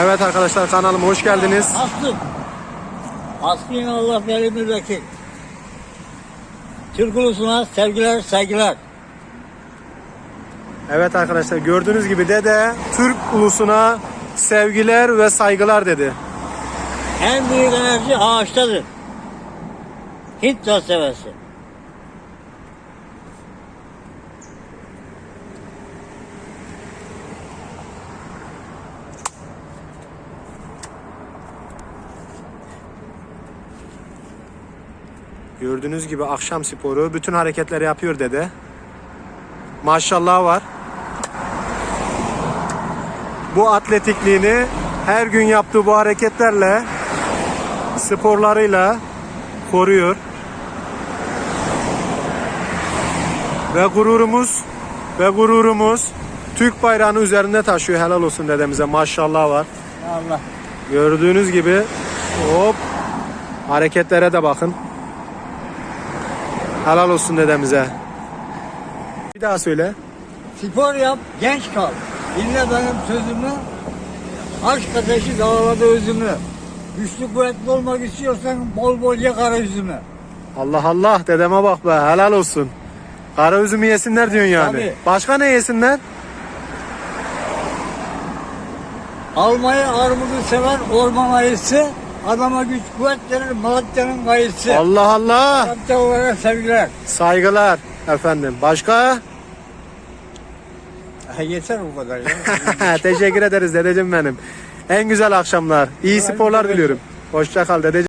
Evet arkadaşlar kanalıma hoş geldiniz. Aslı. Aslı'nın Allah verimli vekil. Türk ulusuna sevgiler, saygılar. Evet arkadaşlar gördüğünüz gibi dede Türk ulusuna sevgiler ve saygılar dedi. En büyük enerji ağaçtadır. Hint felsefesi. Gördüğünüz gibi akşam sporu bütün hareketleri yapıyor dede. Maşallah var. Bu atletikliğini her gün yaptığı bu hareketlerle sporlarıyla koruyor. Ve gururumuz ve gururumuz Türk bayrağını üzerinde taşıyor. Helal olsun dedemize. Maşallah var. Allah. Gördüğünüz gibi hop hareketlere de bakın. Helal olsun dedemize. Bir daha söyle. Spor yap, genç kal. Dinle benim sözümü. Aşk ateşi dağladı özümü. Güçlü kuvvetli olmak istiyorsan bol bol ye kara üzümü. Allah Allah dedeme bak be helal olsun. Kara üzümü yesinler diyorsun yani. Tabii. Başka ne yesinler? Almayı armudu sever orman ayısı. Adama güç kuvvet verir Malatya'nın kayısı. Allah Allah. Malatya olarak sevgiler. Saygılar efendim. Başka? Yeter bu kadar ya. Teşekkür ederiz dedeciğim benim. En güzel akşamlar. İyi sporlar diliyorum. Hoşça kal dedeciğim.